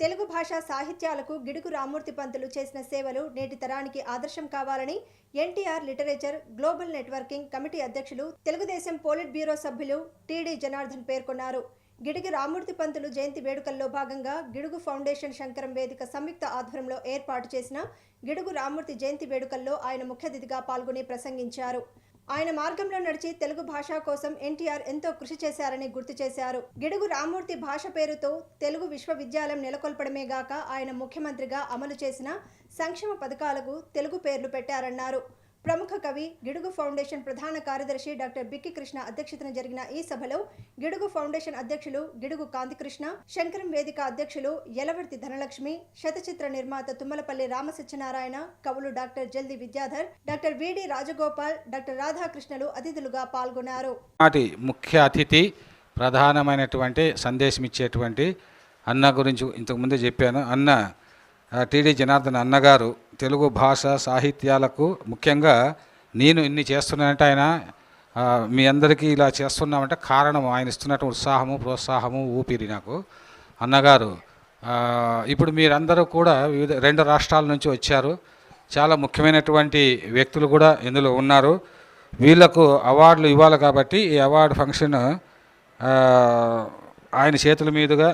తెలుగు భాషా సాహిత్యాలకు గిడుగు రామూర్తి పంతులు చేసిన సేవలు నేటి తరానికి ఆదర్శం కావాలని NTR literature global networking committee అధ్యక్షులు తెలుగుదేశం పోలిట్ బ్యూరో సభ్యులు టీడీ జనార్దన్ పేర్కొన్నారు. గిడుగు రామూర్తి పంతులు జయంతి వేడుకల్లో భాగంగా గిడుగు ఫౌండేషన్ శంకరం వేదిక సంయుక్త ఆధ్వర్యంలో ఏర్పాటు చేసిన గిడుగు రామూర్తి జయంతి వేడుకల్లో ఆయన ముఖ్య అతిథిగా పాల్గొని ప్రసంగించారు. ఆయన మార్గంలో నడిచి తెలుగు భాష కోసం ఎన్టీఆర్ ఎంతో కృషి చేశారని గుర్తు చేశారు. గిడుగు రామూర్తి భాష పేరుతో తెలుగు విశ్వవిద్యాలయం నెలకొల్పడమే గాక ఆయన ముఖ్యమంత్రిగా అమలు చేసిన సంక్షేమ పథకాలకు తెలుగు పేర్లు పెట్టారన్నారు. ప్రముఖ కవి గిడుగు ఫౌండేషన్ ప్రధాన కార్యదర్శి డాక్టర్ బిక్కి కృష్ణ అధ్యక్షతన జరిగిన ఈ సభలో గిడుగు ఫౌండేషన్ అధ్యక్షులు గిడుగు కాంతికృష్ణ శంకరం వేదిక అధ్యక్షులు యలవర్తి ధనలక్ష్మి శతచిత్ర నిర్మాత తుమ్మలపల్లి రామసత్యనారాయణ కవులు డాక్టర్ జల్ది విద్యాధర్ డాక్టర్ విడి రాజగోపాల్ డాక్టర్ రాధాకృష్ణలు అతిథులుగా పాల్గొన్నారు. నాటి ముఖ్య అతిథి ప్రధానమైనటువంటి సందేశం ఇచ్చేటువంటి అన్న గురించి ఇంతకుముందే చెప్పాను. అన్న టీడీ జనార్దన్ అన్నగారు తెలుగు భాష సాహిత్యాలకు ముఖ్యంగా నేను ఇన్ని చేస్తున్నానంటే ఆయన మీ అందరికీ ఇలా చేస్తున్నామంటే కారణం ఆయన ఇస్తున్నటువంటి ఉత్సాహము ప్రోత్సాహము ఊపిరి నాకు. అన్నగారు ఇప్పుడు మీరందరూ కూడా వివిధ రెండు రాష్ట్రాల నుంచి వచ్చారు. చాలా ముఖ్యమైనటువంటి వ్యక్తులు కూడా ఇందులో ఉన్నారు. వీళ్ళకు అవార్డులు ఇవ్వాలి కాబట్టి ఈ అవార్డు ఫంక్షన్ ఆయన చేతుల మీదుగా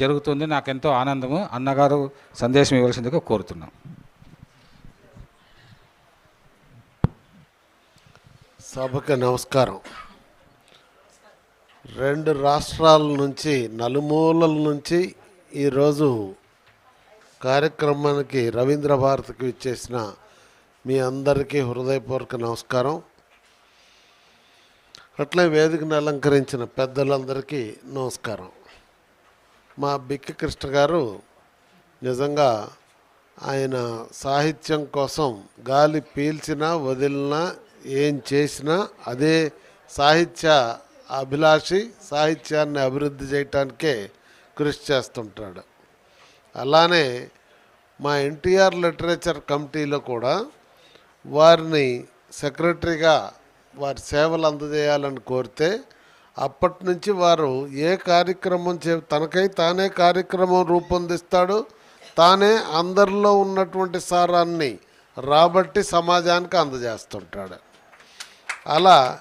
జరుగుతుంది. నాకు ఎంతో ఆనందము. అన్నగారు సందేశం ఇవ్వాల్సిందిగా కోరుతున్నాం. సభకు నమస్కారం. రెండు రాష్ట్రాల నుంచి నలుమూలల నుంచి ఈరోజు కార్యక్రమానికి రవీంద్ర భారతికి ఇచ్చేసిన మీ అందరికీ హృదయపూర్వక నమస్కారం. అట్లే వేదికను అలంకరించిన పెద్దలందరికీ నమస్కారం. మా బిక్కి కృష్ణ గారు నిజంగా ఆయన సాహిత్యం కోసం గాలి పీల్చినా వదిలినా ఏం చేసినా అదే సాహిత్య అభిలాషి సాహిత్యాన్ని అభివృద్ధి చేయటానికే కృషి చేస్తుంటాడు. అలానే మా ఎన్టీఆర్ లిటరేచర్ కమిటీలో కూడా వారిని సెక్రటరీగా వారి సేవలు అందజేయాలని కోరితే అప్పటి నుంచి వారు ఏ కార్యక్రమం చే తనకై తానే కార్యక్రమం రూపొందిస్తాడు తానే అందరిలో ఉన్నటువంటి సారాన్ని రాబట్టి సమాజానికి అందజేస్తుంటాడు. అలా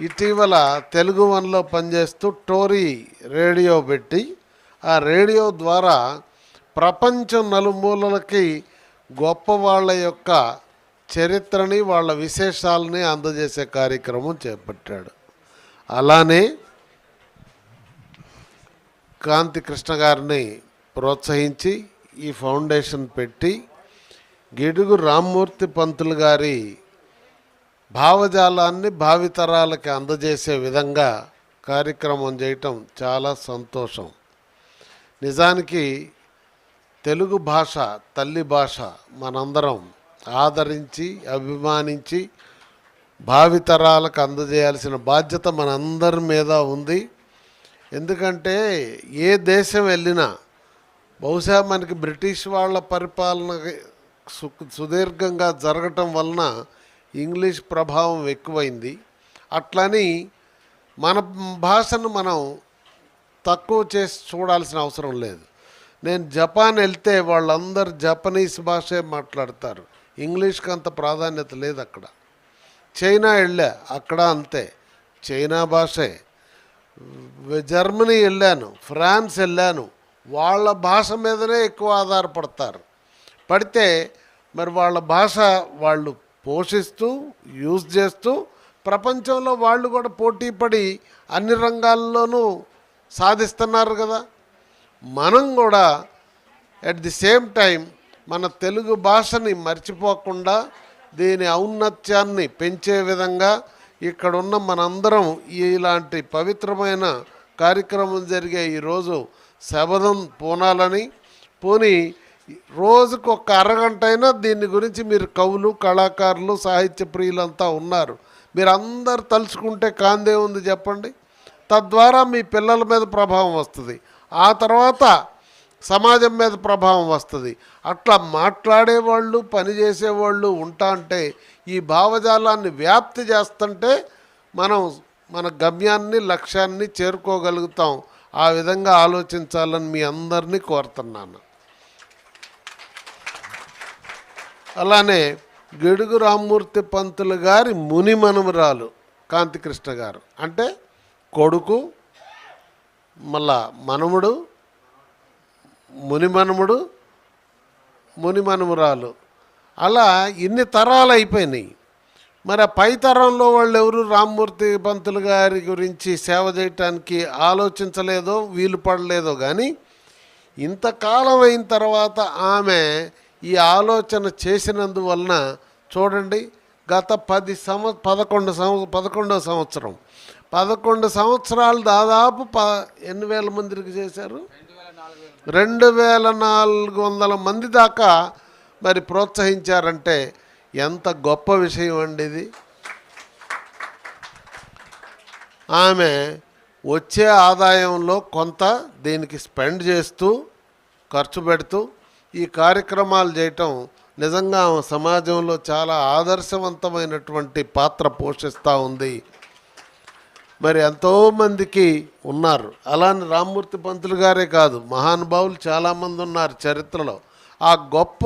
ఇటీవల తెలుగు వన్లో పనిచేస్తూ టోరీ రేడియో పెట్టి ఆ రేడియో ద్వారా ప్రపంచం నలుమూలలకి గొప్ప వాళ్ళ యొక్క చరిత్రని వాళ్ళ విశేషాలని అందజేసే కార్యక్రమం చేపట్టాడు. అలానే కాంతి కృష్ణ గారిని ప్రోత్సహించి ఈ ఫౌండేషన్ పెట్టి గిడుగు రామ్మూర్తి పంతులు గారి భావజాలాన్ని భావితరాలకి అందజేసే విధంగా కార్యక్రమం చేయటం చాలా సంతోషం. నిజానికి తెలుగు భాష తల్లి భాష మనందరం ఆదరించి అభిమానించి భావితరాలకు అందజేయాల్సిన బాధ్యత మనందరి మీద ఉంది. ఎందుకంటే ఏ దేశం వెళ్ళినా బహుశా మనకి బ్రిటిష్ వాళ్ళ పరిపాలన సు సుదీర్ఘంగా జరగటం వలన ఇంగ్లీష్ ప్రభావం ఎక్కువైంది. అట్లని మన భాషను మనం తక్కువ చేసి చూడాల్సిన అవసరం లేదు. నేను జపాన్ వెళ్తే వాళ్ళందరూ జపనీస్ భాషే మాట్లాడతారు. ఇంగ్లీష్కి అంత ప్రాధాన్యత లేదు అక్కడ. చైనా వెళ్ళా అక్కడ అంతే. చైనా భాషే. జర్మనీ వెళ్ళాను ఫ్రాన్స్ వెళ్ళాను. వాళ్ళ భాష మీదనే ఎక్కువ ఆధారపడతారు. పడితే మరి వాళ్ళ భాష వాళ్ళు పోషిస్తూ యూజ్ చేస్తూ ప్రపంచంలో వాళ్ళు కూడా పోటీ పడి అన్ని రంగాల్లోనూ సాధిస్తున్నారు కదా. మనం కూడా అట్ ది సేమ్ టైం మన తెలుగు భాషని మర్చిపోకుండా దీని ఔన్నత్యాన్ని పెంచే విధంగా ఇక్కడున్న మనందరం ఇలాంటి పవిత్రమైన కార్యక్రమం జరిగే ఈరోజు శబదం పూనాలని. పోని రోజుకు ఒక అరగంట అయినా దీని గురించి మీరు కవులు కళాకారులు సాహిత్య ప్రియులంతా ఉన్నారు. మీరు అందరు తలుచుకుంటే కాందే ఉంది చెప్పండి. తద్వారా మీ పిల్లల మీద ప్రభావం వస్తుంది. ఆ తర్వాత సమాజం మీద ప్రభావం వస్తుంది. అట్లా మాట్లాడేవాళ్ళు పనిచేసేవాళ్ళు ఉంటా అంటే ఈ భావజాలాన్ని వ్యాప్తి చేస్తుంటే మనం మన గమ్యాన్ని లక్ష్యాన్ని చేరుకోగలుగుతాం. ఆ విధంగా ఆలోచించాలని మీ అందరినీ కోరుతున్నాను. అలానే గిడుగు రామ్మూర్తి పంతులు గారి ముని మనుమరాలు కాంతికృష్ణ గారు. అంటే కొడుకు మళ్ళా మనముడు మునిమనుముడు మునిమనుమురాలు. అలా ఇన్ని తరాలు అయిపోయినాయి. మరి ఆ పై తరంలో వాళ్ళు ఎవరు? రామ్మూర్తి పంతులు గారి గురించి సేవ చేయటానికి ఆలోచించలేదో వీలు పడలేదో కానీ ఇంతకాలం అయిన తర్వాత ఆమె ఈ ఆలోచన చేసినందువలన చూడండి గత పది సంవ పదకొండు సంవ పదకొండవ సంవత్సరం. పదకొండు సంవత్సరాలు దాదాపు ప ఎన్ని వేల మందికి చేశారు? రెండు వేల నాలుగు వందల మంది దాకా మరి ప్రోత్సహించారంటే ఎంత గొప్ప విషయం అండి ఇది. ఆమె వచ్చే ఆదాయంలో కొంత దీనికి స్పెండ్ చేస్తూ ఖర్చు పెడుతూ ఈ కార్యక్రమాలు చేయటం నిజంగా ఆమె సమాజంలో చాలా ఆదర్శవంతమైనటువంటి పాత్ర పోషిస్తూ ఉంది. మరి ఎంతోమందికి ఉన్నారు. అలానే రామ్మూర్తి పంతులు గారే కాదు మహానుభావులు చాలామంది ఉన్నారు చరిత్రలో. ఆ గొప్ప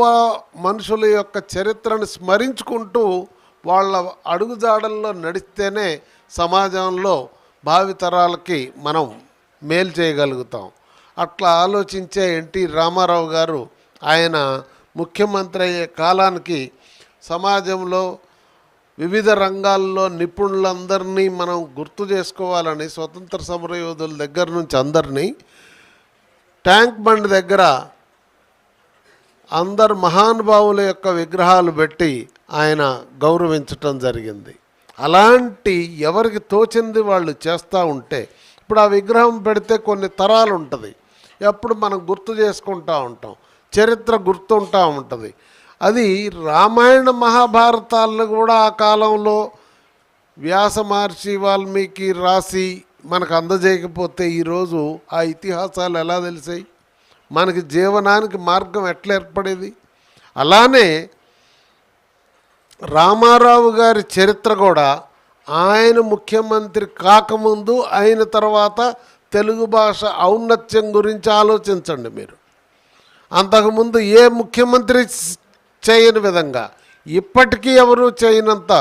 మనుషుల యొక్క చరిత్రను స్మరించుకుంటూ వాళ్ళ అడుగుజాడల్లో నడిస్తేనే సమాజంలో భావితరాలకి మనం మేలు చేయగలుగుతాం. అట్లా ఆలోచించే ఎన్టీ రామారావు గారు ఆయన ముఖ్యమంత్రి అయ్యే కాలానికి సమాజంలో వివిధ రంగాల్లో నిపుణులందరినీ మనం గుర్తు చేసుకోవాలని స్వతంత్ర సమరయోధుల దగ్గర నుంచి అందరినీ ట్యాంక్ బండ్ దగ్గర అందరు మహానుభావుల యొక్క విగ్రహాలు పెట్టి ఆయన గౌరవించటం జరిగింది. అలాంటి ఎవరికి తోచింది వాళ్ళు చేస్తూ ఉంటే ఇప్పుడు ఆ విగ్రహం పెడితే కొన్ని తరాలు ఉంటుంది. ఎప్పుడు మనం గుర్తు చేసుకుంటూ ఉంటాం. చరిత్ర గుర్తుంటూ ఉంటుంది. అది రామాయణ మహాభారతాలను కూడా ఆ కాలంలో వ్యాస మహర్షి వాల్మీకి రాసి మనకు అందజేయకపోతే ఈరోజు ఆ ఇతిహాసాలు ఎలా తెలిసాయి? మనకి జీవనానికి మార్గం ఎట్లా ఏర్పడేది? అలానే రామారావు గారి చరిత్ర కూడా ఆయన ముఖ్యమంత్రి కాకముందు అయిన తర్వాత తెలుగు భాష ఔన్నత్యం గురించి ఆలోచించండి మీరు. అంతకుముందు ఏ ముఖ్యమంత్రి చేయని విధంగా. ఇప్పటికీ ఎవరూ చేయనంత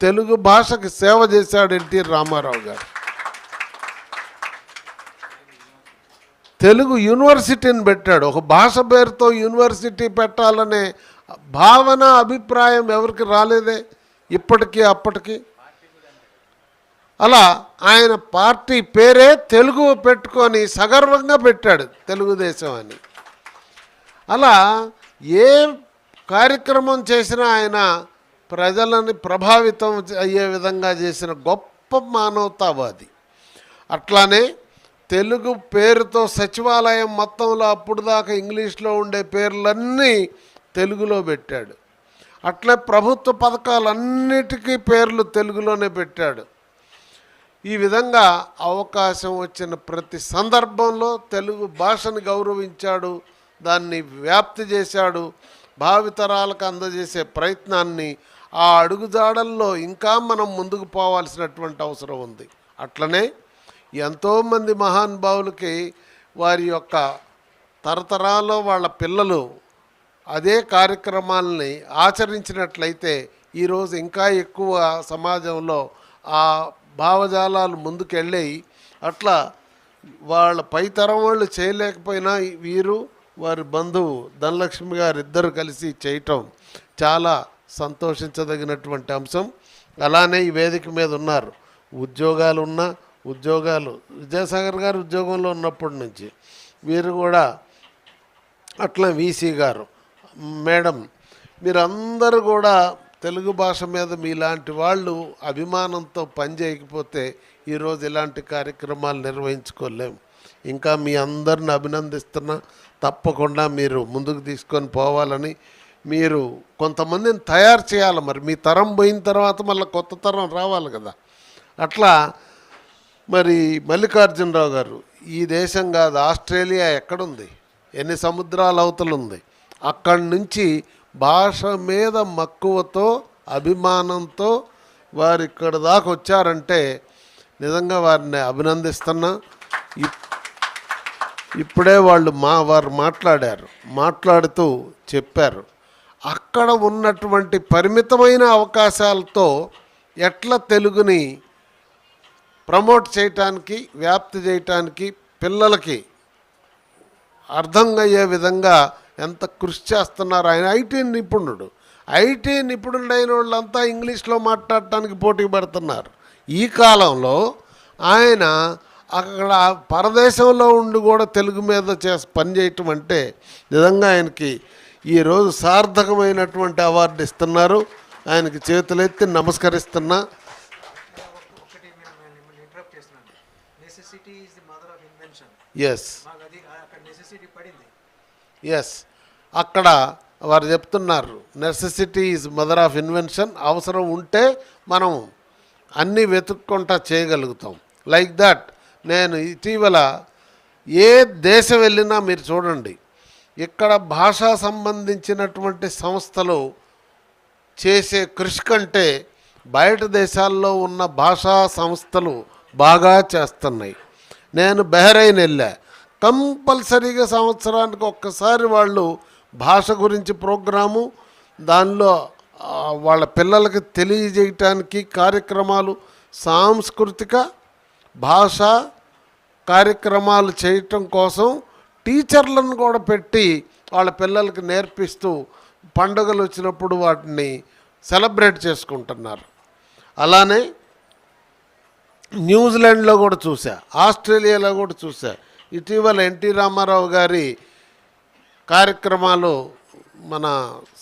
తెలుగు భాషకి సేవ చేశాడు ఎన్టీ రామారావు గారు? తెలుగు యూనివర్సిటీని పెట్టాడు. ఒక భాష పేరుతో యూనివర్సిటీ పెట్టాలనే భావన అభిప్రాయం ఎవరికి రాలేదే? ఇప్పటికీ అప్పటికి. అలా ఆయన పార్టీ పేరే తెలుగు పెట్టుకొని సగర్వంగా పెట్టాడు తెలుగుదేశం అని. అలా ఏ కార్యక్రమం చేసిన ఆయన ప్రజలని ప్రభావితం అయ్యే విధంగా చేసిన గొప్ప మానవతావాది. అట్లానే తెలుగు పేరుతో సచివాలయం మొత్తంలో అప్పుడు దాకా ఇంగ్లీష్లో ఉండే పేర్లన్నీ తెలుగులో పెట్టాడు. అట్లే ప్రభుత్వ పథకాలన్నిటికీ పేర్లు తెలుగులోనే పెట్టాడు. ఈ విధంగా అవకాశం వచ్చిన ప్రతి సందర్భంలో తెలుగు భాషను గౌరవించాడు దాన్ని వ్యాప్తి చేశాడు భావితరాలకు అందజేసే ప్రయత్నాన్ని ఆ అడుగుజాడల్లో ఇంకా మనం ముందుకు పోవాల్సినటువంటి అవసరం ఉంది. అట్లనే ఎంతోమంది మహానుభావులకి వారి యొక్క తరతరాల్లో వాళ్ళ పిల్లలు అదే కార్యక్రమాలని ఆచరించినట్లయితే ఈరోజు ఇంకా ఎక్కువ సమాజంలో ఆ భావజాలాలు ముందుకెళ్ళాయి అట్లా వాళ్ళ పైతరం వాళ్ళు చేయలేకపోయినా వీరు వారి బంధువు ధనలక్ష్మి గారు ఇద్దరు కలిసి చేయటం చాలా సంతోషించదగినటువంటి అంశం. అలానే ఈ వేదిక మీద ఉన్నారు. ఉద్యోగాలు ఉన్నా ఉద్యోగాలు విద్యాసాగర్ గారు ఉద్యోగంలో ఉన్నప్పటి నుంచి వీరు కూడా అట్లా వీసీ గారు. మేడం మీరందరూ కూడా తెలుగు భాష మీద మీలాంటి వాళ్ళు అభిమానంతో పనిచేయకపోతే ఈరోజు ఇలాంటి కార్యక్రమాలు నిర్వహించుకోలేం. ఇంకా మీ అందరిని అభినందిస్తున్నా. తప్పకుండా మీరు ముందుకు తీసుకొని పోవాలని మీరు కొంతమందిని తయారు చేయాలి మరి. మీ తరం పోయిన తర్వాత మళ్ళీ కొత్త తరం రావాలి కదా. అట్లా మరి మల్లికార్జునరావు గారు ఈ దేశం కాదు ఆస్ట్రేలియా ఎక్కడుంది? ఎన్ని సముద్రాల అవతలుంది అక్కడి నుంచి భాష మీద మక్కువతో అభిమానంతో వారు ఇక్కడ దాకా వచ్చారంటే నిజంగా వారిని అభినందిస్తున్నా. ఇప్పుడే వాళ్ళు మా వారు మాట్లాడారు మాట్లాడుతూ చెప్పారు. అక్కడ ఉన్నటువంటి పరిమితమైన అవకాశాలతో ఎట్లా తెలుగుని ప్రమోట్ చేయటానికి వ్యాప్తి చేయటానికి పిల్లలకి అర్థం అయ్యే విధంగా ఎంత కృషి చేస్తున్నారు ఆయన. ఐటీ నిపుణుడు. ఐటీ నిపుణుడైన వాళ్ళంతా ఇంగ్లీష్లో మాట్లాడటానికి పోటీ పడుతున్నారు. ఈ కాలంలో ఆయన అక్కడ పరదేశంలో ఉండి కూడా తెలుగు మీద చేసి పనిచేయటం అంటే నిజంగా ఆయనకి ఈరోజు సార్థకమైనటువంటి అవార్డు ఇస్తున్నారు. ఆయనకి చేతులెత్తి నమస్కరిస్తున్నా. ఎస్ ఎస్ అక్కడ వారు చెప్తున్నారు necessity is mother of invention అవసరం ఉంటే మనం అన్నీ వెతుక్కుంటా చేయగలుగుతాం. లైక్ దట్ నేను ఇటీవల ఏ దేశం వెళ్ళినా మీరు చూడండి ఇక్కడ భాషా సంబంధించినటువంటి సంస్థలు చేసే కృషి కంటే బయట దేశాల్లో ఉన్న భాషా సంస్థలు బాగా చేస్తున్నాయి. నేను బెహరైన్ వెళ్ళా. కంపల్సరీగా సంవత్సరానికి ఒక్కసారి వాళ్ళు భాష గురించి ప్రోగ్రాము దానిలో వాళ్ళ పిల్లలకి తెలియజేయటానికి కార్యక్రమాలు సాంస్కృతిక భాష కార్యక్రమాలు చేయటం కోసం టీచర్లను కూడా పెట్టి వాళ్ళ పిల్లలకి నేర్పిస్తూ పండుగలు వచ్చినప్పుడు వాటిని సెలబ్రేట్ చేసుకుంటున్నారు. అలానే న్యూజిలాండ్లో కూడా చూసా ఆస్ట్రేలియాలో కూడా చూసా ఇటీవల ఎన్టీ రామారావు గారి కార్యక్రమాలు మన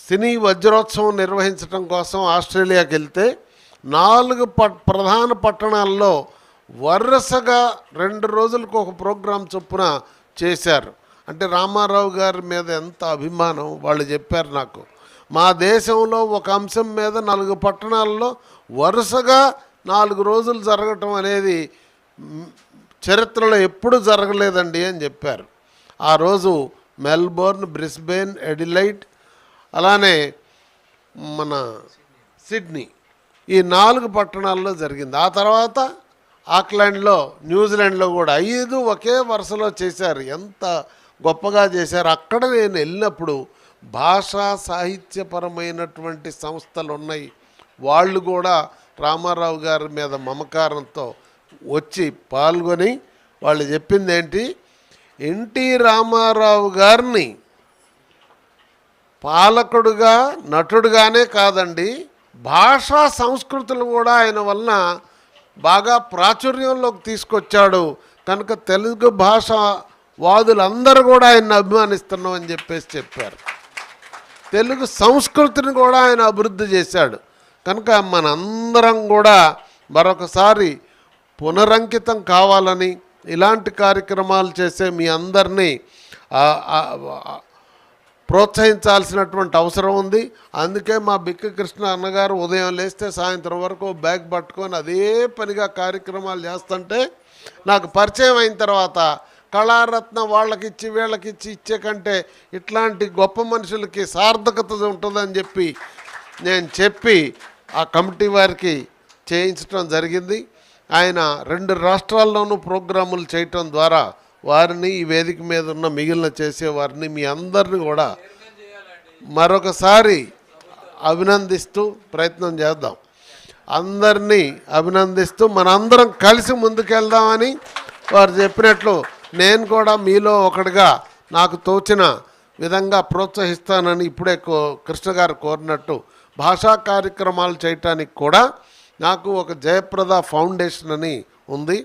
సినీ వజ్రోత్సవం నిర్వహించడం కోసం ఆస్ట్రేలియాకి వెళ్తే నాలుగు ప ప్రధాన పట్టణాల్లో వరుసగా రెండు రోజులకు ఒక ప్రోగ్రాం చొప్పున చేశారు. అంటే రామారావు గారి మీద ఎంత అభిమానం వాళ్ళు చెప్పారు నాకు. మా దేశంలో ఒక అంశం మీద నాలుగు పట్టణాల్లో వరుసగా నాలుగు రోజులు జరగటం అనేది చరిత్రలో ఎప్పుడు జరగలేదండి అని చెప్పారు. ఆ రోజు మెల్బోర్న్ బ్రిస్బెయిన్ ఎడిలైట్ అలానే మన సిడ్నీ ఈ నాలుగు పట్టణాల్లో జరిగింది. ఆ తర్వాత ఆక్లాండ్లో న్యూజిలాండ్లో కూడా ఐదు ఒకే వరుసలో చేశారు. ఎంత గొప్పగా చేశారు. అక్కడ నేను వెళ్ళినప్పుడు భాషా సాహిత్యపరమైనటువంటి సంస్థలు ఉన్నాయి. వాళ్ళు కూడా రామారావు గారి మీద మమకారంతో వచ్చి పాల్గొని వాళ్ళు చెప్పింది ఏంటి? ఎన్టీ రామారావు గారిని పాలకుడుగా నటుడుగానే కాదండి భాషా సంస్కృతులు కూడా ఆయన వలన బాగా ప్రాచుర్యంలోకి తీసుకొచ్చాడు. కనుక తెలుగు భాష వాదులందరూ కూడా ఆయన అభిమానిస్తున్నాం అని చెప్పేసి చెప్పారు. తెలుగు సంస్కృతిని కూడా ఆయన అభివృద్ధి చేశాడు. కనుక మనందరం కూడా మరొకసారి పునరంకితం కావాలని ఇలాంటి కార్యక్రమాలు చేసే మీ అందరినీ ప్రోత్సహించాల్సినటువంటి అవసరం ఉంది. అందుకే మా బిక్క కృష్ణ అన్నగారు ఉదయం లేస్తే సాయంత్రం వరకు బ్యాగ్ పట్టుకొని అదే పనిగా కార్యక్రమాలు చేస్తుంటే నాకు పరిచయం అయిన తర్వాత కళారత్న వాళ్ళకిచ్చి వీళ్ళకిచ్చి ఇచ్చే కంటే ఇట్లాంటి గొప్ప మనుషులకి సార్థకత ఉంటుందని చెప్పి నేను చెప్పి ఆ కమిటీ వారికి చేయించడం జరిగింది. ఆయన రెండు రాష్ట్రాల్లోనూ ప్రోగ్రాములు చేయటం ద్వారా వారిని ఈ వేదిక మీద ఉన్న మిగిలిన చేసే వారిని మీ అందరిని కూడా మరొకసారి అభినందిస్తూ ప్రయత్నం చేద్దాం. అందరినీ అభినందిస్తూ మనందరం కలిసి ముందుకెళ్దామని వారు చెప్పినట్లు నేను కూడా మీలో ఒకటిగా నాకు తోచిన విధంగా ప్రోత్సహిస్తానని ఇప్పుడే కో కృష్ణ గారు కోరినట్టు భాషా కార్యక్రమాలు చేయటానికి కూడా నాకు ఒక జయప్రద ఫౌండేషన్ అని ఉంది.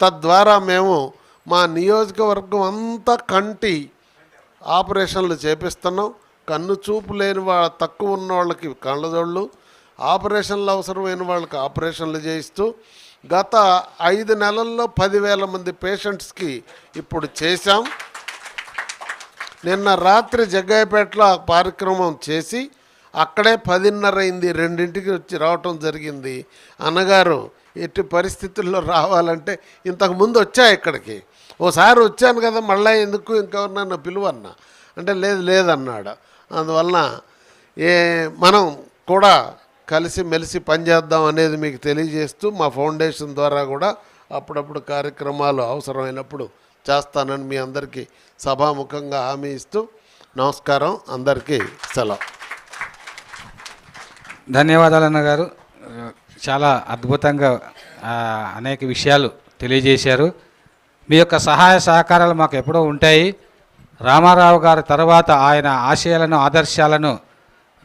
తద్వారా మేము మా నియోజకవర్గం అంతా కంటి ఆపరేషన్లు చేపిస్తున్నాం. కన్ను చూపు లేని వాళ్ళ తక్కువ ఉన్న వాళ్ళకి కళ్ళజోళ్ళు ఆపరేషన్లు అవసరమైన వాళ్ళకి ఆపరేషన్లు చేయిస్తూ గత ఐదు నెలల్లో పదివేల మంది పేషెంట్స్కి ఇప్పుడు చేశాం. నిన్న రాత్రి జగ్గాయపేటలో ఆ కార్యక్రమం చేసి అక్కడే పదిన్నర అయింది. రెండింటికి వచ్చి రావటం జరిగింది. అన్నగారు ఎట్టి పరిస్థితుల్లో రావాలంటే ఇంతకు ముందు వచ్చా ఇక్కడికి? ఓసారి వచ్చాను కదా మళ్ళీ ఎందుకు ఇంకెవరినన్నా పిలువన్న? అంటే లేదు లేదన్నాడు. అందువలన ఏ మనం కూడా కలిసి మెలిసి పనిచేద్దాం అనేది మీకు తెలియజేస్తూ మా ఫౌండేషన్ ద్వారా కూడా అప్పుడప్పుడు కార్యక్రమాలు అవసరమైనప్పుడు చేస్తానని మీ అందరికీ సభాముఖంగా హామీ ఇస్తూ నమస్కారం. అందరికీ సెలవు. ధన్యవాదాలు అన్నగారు. చాలా అద్భుతంగా అనేక విషయాలు తెలియజేశారు. మీ యొక్క సహాయ సహకారాలు మాకు ఎప్పుడో ఉంటాయి. రామారావు గారి తర్వాత ఆయన ఆశయాలను ఆదర్శాలను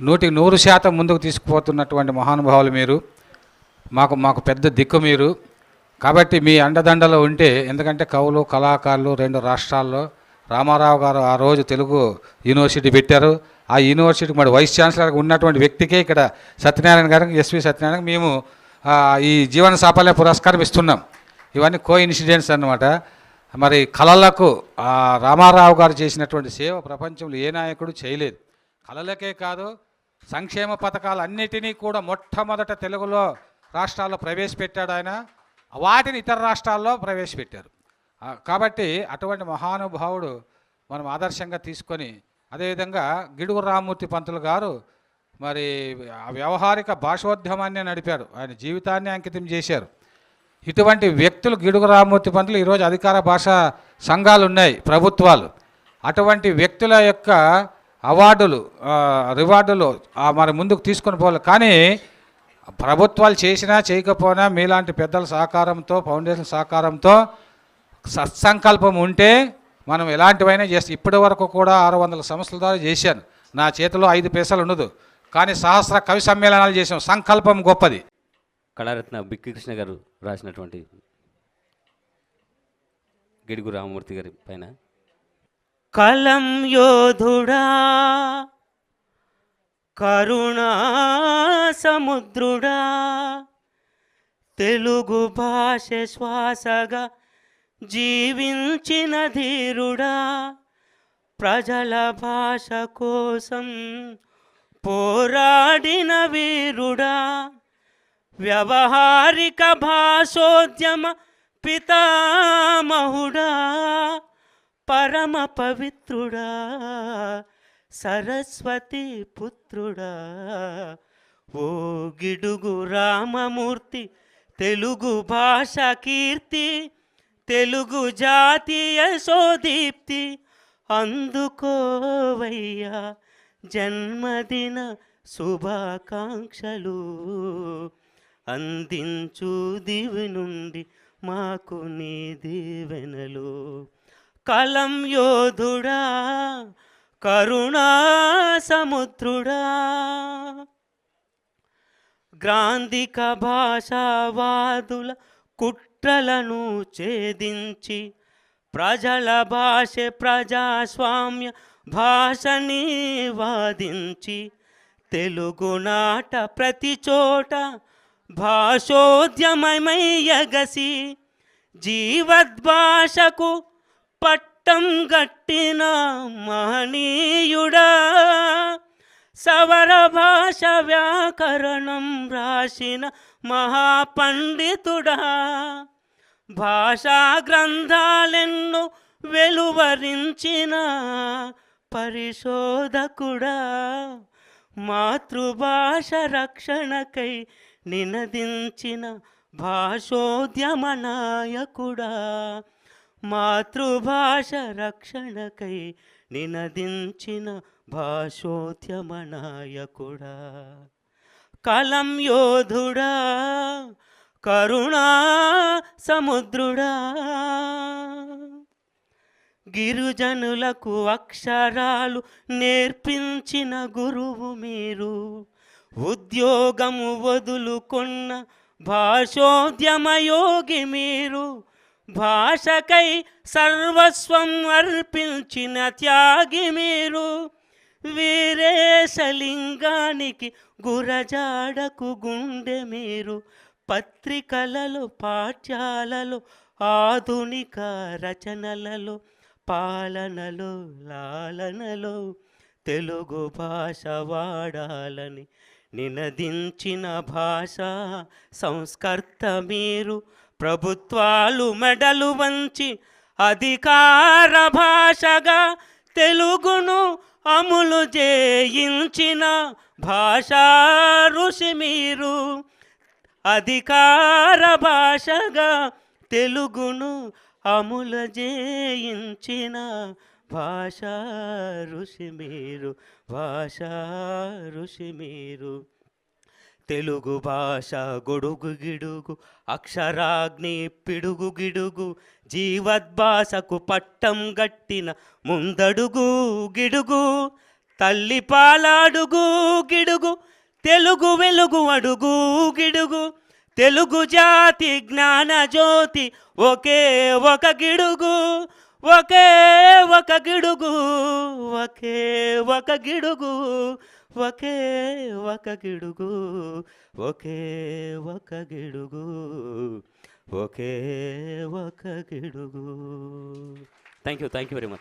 నూటికి నూరు శాతం ముందుకు తీసుకుపోతున్నటువంటి మహానుభావులు మీరు. మాకు మాకు పెద్ద దిక్కు మీరు. కాబట్టి మీ అండదండలో ఉంటే ఎందుకంటే కవులు కళాకారులు రెండు రాష్ట్రాల్లో రామారావు గారు ఆ రోజు తెలుగు యూనివర్సిటీ పెట్టారు. ఆ యూనివర్సిటీ మరి వైస్ ఛాన్సలర్గా ఉన్నటువంటి వ్యక్తికే ఇక్కడ సత్యనారాయణ గారికి ఎస్వి సత్యనారాయణ మేము ఈ జీవన సాఫల్య పురస్కారం ఇస్తున్నాం. ఇవన్నీ కో ఇన్సిడెంట్స్ అన్నమాట. మరి కళలకు రామారావు గారు చేసినటువంటి సేవ ప్రపంచంలో ఏ నాయకుడు చేయలేదు. కళలకే కాదు సంక్షేమ పథకాలన్నిటినీ కూడా మొట్టమొదట తెలుగులో రాష్ట్రాల్లో ప్రవేశపెట్టాడు ఆయన. వాటిని ఇతర రాష్ట్రాల్లో ప్రవేశపెట్టారు. కాబట్టి అటువంటి మహానుభావుడు మనం ఆదర్శంగా తీసుకొని అదేవిధంగా గిడుగు రామూర్తి పంతులు గారు మరి వ్యవహారిక భాషోద్యమాన్ని నడిపారు. ఆయన జీవితాన్ని అంకితం చేశారు. ఇటువంటి వ్యక్తులు గిడుగు రామూర్తి పంతులు ఈరోజు అధికార భాషా సంఘాలు ఉన్నాయి ప్రభుత్వాలు. అటువంటి వ్యక్తుల యొక్క అవార్డులు రివార్డులు మరి ముందుకు తీసుకొని పోవాలి. కానీ ప్రభుత్వాలు చేసినా చేయకపోయినా మీలాంటి పెద్దల సహకారంతో ఫౌండేషన్ సహకారంతో సత్సంకల్పం ఉంటే మనం ఎలాంటివైనా చేస్తాం ఇప్పటి వరకు కూడా ఆరు వందల సంవత్సరాల ద్వారా చేశాను. నా చేతిలో ఐదు పైసలు ఉండదు. కానీ సహస్ర కవి సమ్మేళనాలు చేసాం సంకల్పం గొప్పది. కళారత్న బిక్కి కృష్ణ గారు రాసినటువంటి గిడుగు రామమూర్తి గారి పైన. కలం యోధుడా కరుణా సముద్రుడా తెలుగు భాష శ్వాసగా జీవించిన ధీరుడా ప్రజల భాష కోసం పోరాడిన వీరుడా వ్యవహారిక భాషోద్యమ పితామహుడా పరమ పవిత్రుడా సరస్వతి పుత్రుడా. ఓ గిడుగు రామమూర్తి తెలుగు భాష కీర్తి తెలుగు జాతీయ సోదీప్తి అందుకోవయ్యా జన్మదిన శుభాకాంక్షలు. అందించు దివి నుండి మాకు నీ దీవెనలు. కలం యోధుడా కరుణా సముద్రుడా గ్రాంధిక భాషావాదుల కుట్రలను ఛేదించి ప్రజల భాష ప్రజాస్వామ్య భాషని వాదించి తెలుగునాట ప్రతి చోట భాషోద్యమయగసి జీవద్భాషకు పట్టం గట్టిన మహనీయుడా. సవర భాష వ్యాకరణం రాసిన మహాపండితుడా. భాషా గ్రంథాలెన్ను వెలువరించిన పరిశోధకుడా. మాతృభాష రక్షణకై నినదించిన భాషోద్యమ నాయకుడా మాతృభాష రక్షణకై నినదించిన భాషోద్యమ నాయకుడా కలం యోధుడా కరుణా సముద్రుడా. గిరిజనులకు అక్షరాలు నేర్పించిన గురువు మీరు ఉద్యోగము వదులుకున్న భాషోద్యమ యోగి మీరు భాషకై సర్వస్వం అర్పించిన త్యాగి మీరు. వీరేశలింగానికి గురజాడకు గుండె మీరు. పత్రికలలో పాఠ్యాలలో ఆధునిక రచనలలో పాలనలో లాలనలో తెలుగు భాష వాడాలని నినదించిన భాష సంస్కర్త మీరు. ప్రభుత్వాలు మెడలు వంచి అధికార భాషగా తెలుగును అములు చేయించిన భాషా ఋషి మీరు. అధికార భాషగా తెలుగును అముల చేయించిన భాషా ఋషి మీరు. భాషా ఋషి మీరు. తెలుగు భాష గొడుగు గిడుగు అక్షరాగ్ని పిడుగు గిడుగు జీవద్భాషకు పట్టం గట్టిన ముందడుగు గిడుగు తల్లి పాలాడుగు గిడుగు తెలుగు వెలుగు అడుగు గిడుగు తెలుగు జాతి జ్ఞాన జ్యోతి ఒకే ఒక గిడుగు ఒకే ఒక గిడుగు ఒకే ఒక గిడుగు. ఒకే ఒక గిడుగు ఒకే ఒక గిడుగు ఒకే ఒక Gidugu. Thank you thank you very much